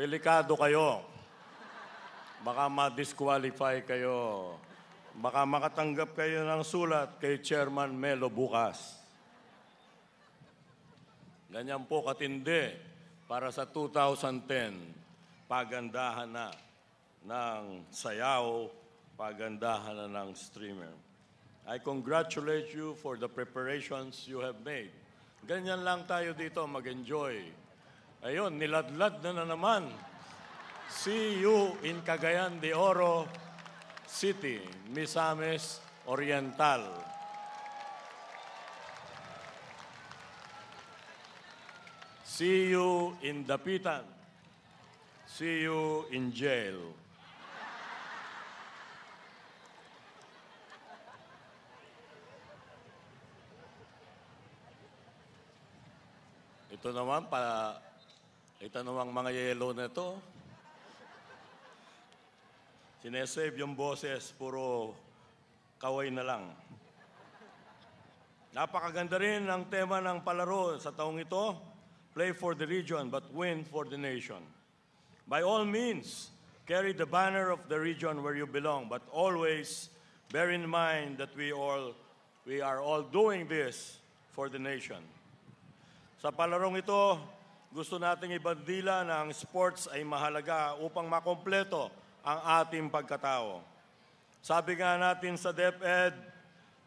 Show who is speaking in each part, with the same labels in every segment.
Speaker 1: Delikado kayo. Baka ma-disqualify kayo. Baka makatanggap kayo ng sulat kay Chairman Melo bukas. Ganyan po katindi para sa 2010. Pagandahan na ng sayaw, pagandahan na ng streamer. I congratulate you for the preparations you have made. Ganyan lang tayo dito mag-enjoy. Ayun, niladlad na na naman. See you in Cagayan de Oro City, Misamis Oriental. See you in Dapitan. See you in jail. Ito naman, pa, ito namang mga yellow na ito. Sinesave yung boses, puro kaway na lang. Napakaganda rin ang tema ng palaro sa taong ito, play for the region but win for the nation. By all means, carry the banner of the region where you belong, but always bear in mind that we all we are all doing this for the nation. Sa palarong ito, gusto nating ibandila na ang sports ay mahalaga upang makompleto ang ating pagkatao. Sabi nga natin sa DepEd,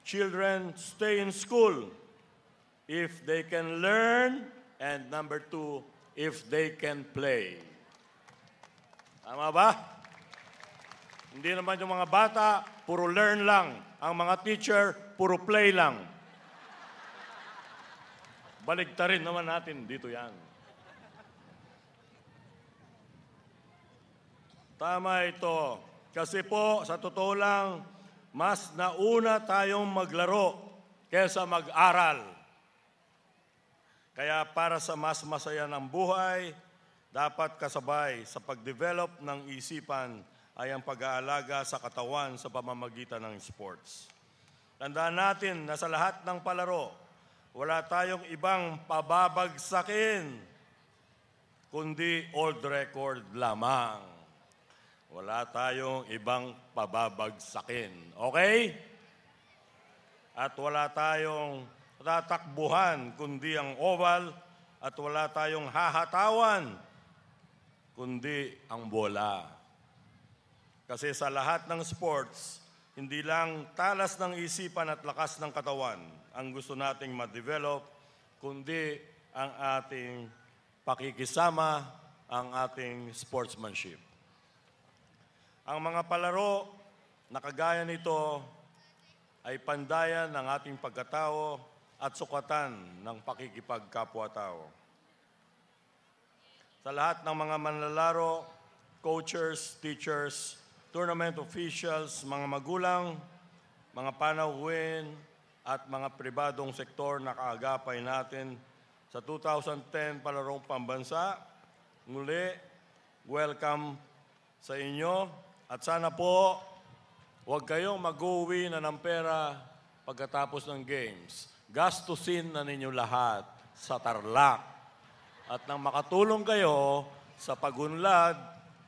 Speaker 1: children stay in school if they can learn, and number two, if they can play. Tama ba? Hindi naman yung mga bata, puro learn lang. Ang mga teacher, puro play lang. Baligtarin naman natin dito yan. Tama ito. Kasi po, sa totoo lang, mas nauna tayong maglaro kesa mag-aral. Kaya para sa mas masaya ng buhay, dapat kasabay sa pag-develop ng isipan ay ang pag-aalaga sa katawan sa pamamagitan ng sports. Tandaan natin na sa lahat ng palaro, wala tayong ibang pababagsakin, kundi old record lamang. Wala tayong ibang pababagsakin. Okay? At wala tayong tatakbuhan, kundi ang oval, at wala tayong hahatawan, kundi ang bola. Kasi sa lahat ng sports, hindi lang talas ng isipan at lakas ng katawan ang gusto nating ma-develop, kundi ang ating pakikisama, ang ating sportsmanship. Ang mga palaro na kagaya nito ay pandayan ng ating pagkatao at sukatan ng pakikipagkapwa-tao. Sa lahat ng mga manlalaro, coaches, teachers, tournament officials, mga magulang, mga panauhin, at mga pribadong sektor na kaagapay natin sa 2010 Palarong Pambansa. Muli, welcome sa inyo at sana po huwag kayong mag-uwi na ng pera pagkatapos ng games. Gastusin na ninyo lahat sa Tarlac. At nang makatulong kayo sa pagunlad,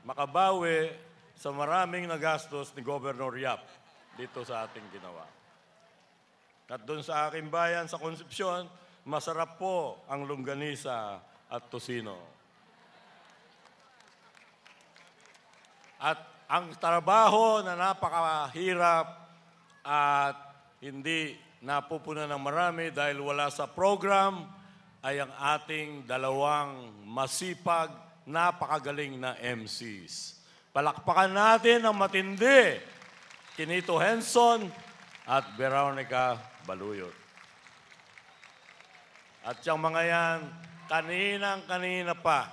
Speaker 1: makabawi sa maraming nagastos ni Governor Yap dito sa ating ginawa. At doon sa aking bayan sa Concepcion, masarap po ang longganisa at tosino. At ang trabaho na napakahirap at hindi napupunan ng marami dahil wala sa program ay ang ating dalawang masipag, napakagaling na MCs. Palakpakan natin ang matindi, Kinito Henson at Veronica Baluyot. At yung mga yan, kaninang-kanina pa,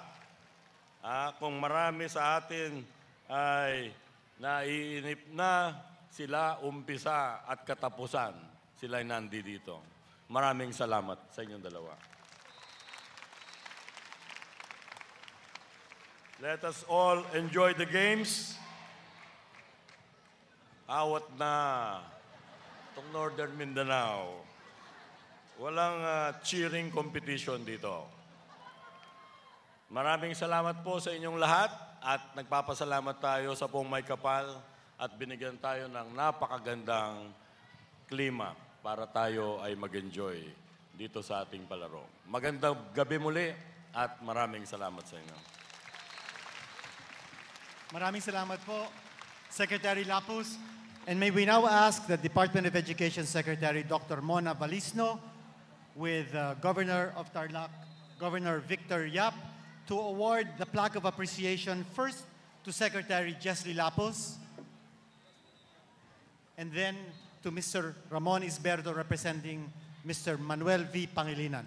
Speaker 1: ah, kung marami sa atin ay naiinip na sila umpisa at katapusan. Sila ay nandi dito. Maraming salamat sa inyong dalawa. Let us all enjoy the games. Awat na itong Northern Mindanao. Walang ah, cheering competition dito. Maraming salamat po sa inyong lahat at nagpapasalamat tayo sa pong may kapal at binigyan tayo ng napakagandang klima para tayo ay mag-enjoy dito sa ating palaro. Magandang gabi muli at maraming salamat sa inyo.
Speaker 2: Maraming salamat po, Secretary Lapus. And may we now ask the Department of Education Secretary Dr. Mona Valisno with uh, Governor of Tarlac, Governor Victor Yap, to award the plaque of appreciation first to Secretary Jesly Lapos, and then to Mr. Ramon Isberdo representing Mr. Manuel V. Pangilinan.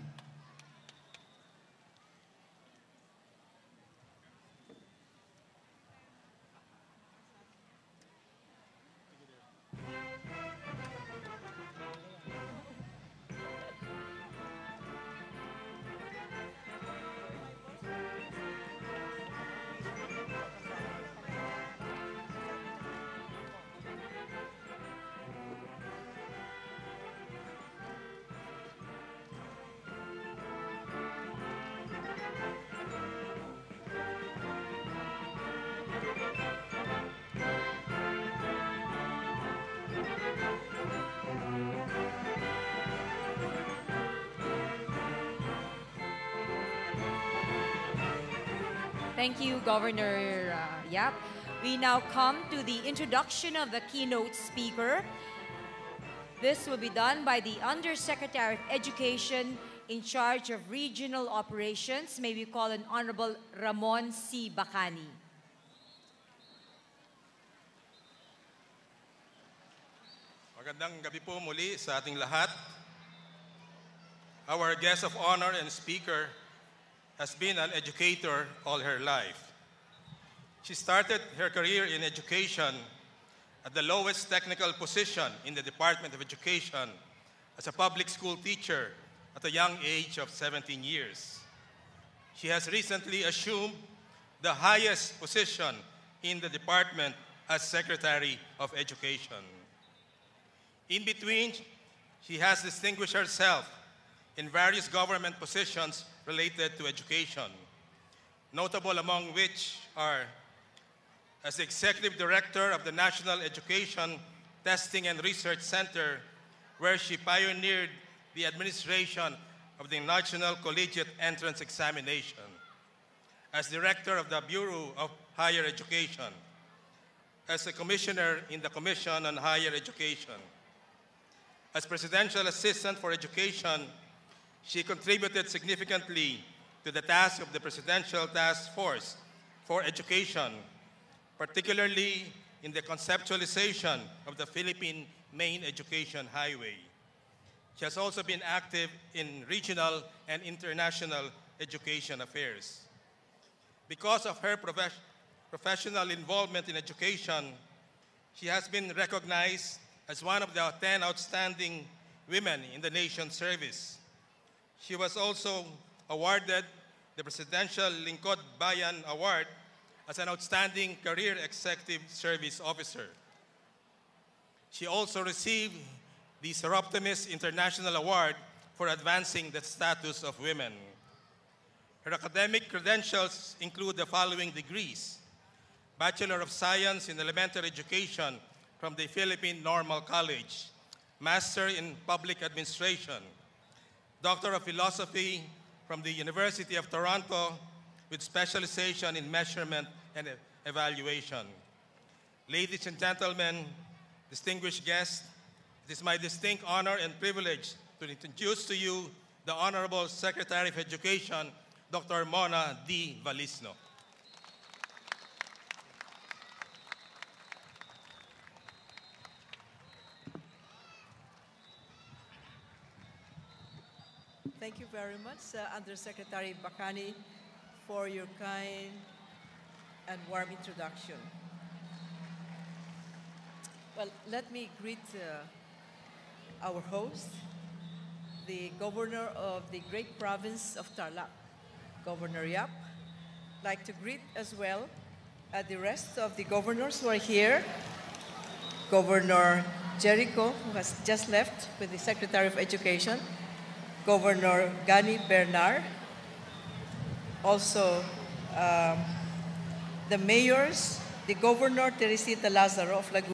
Speaker 3: Thank you, Governor uh, Yap. We now come to the introduction of the keynote speaker. This will be done by the Undersecretary of Education in charge of regional operations. May we call on Honorable Ramon C. Bacani.
Speaker 4: Magandang gabi po muli sa ating lahat. Our guest of honor and speaker has been an educator all her life. She started her career in education at the lowest technical position in the Department of Education as a public school teacher at a young age of 17 years. She has recently assumed the highest position in the department as Secretary of Education. In between, she has distinguished herself in various government positions related to education, notable among which are as Executive Director of the National Education Testing and Research Center, where she pioneered the administration of the National Collegiate Entrance Examination, as Director of the Bureau of Higher Education, as a Commissioner in the Commission on Higher Education, as Presidential Assistant for Education, she contributed significantly to the task of the Presidential Task Force for Education, particularly in the conceptualization of the Philippine Main Education Highway. She has also been active in regional and international education affairs. Because of her profe- professional involvement in education, she has been recognized as one of the 10 outstanding women in the nation's service. She was also awarded the Presidential Lingkod Bayan Award as an outstanding career executive service officer. She also received the Seroptimus International Award for advancing the status of women. Her academic credentials include the following degrees Bachelor of Science in Elementary Education from the Philippine Normal College, Master in Public Administration, Doctor of Philosophy from the University of Toronto with specialization in measurement and evaluation. Ladies and gentlemen, distinguished guests, it is my distinct honor and privilege to introduce to you the Honorable Secretary of Education, Dr. Mona D. Valisno.
Speaker 5: Thank you very much, uh, Undersecretary Bakani, for your kind and warm introduction. Well, let me greet uh, our host, the governor of the great province of Tarlac, Governor Yap. Like to greet as well uh, the rest of the governors who are here. Governor Jericho, who has just left with the Secretary of Education, Governor Gani Bernard, also um, the mayors, the Governor Teresita Lazaro of Laguna.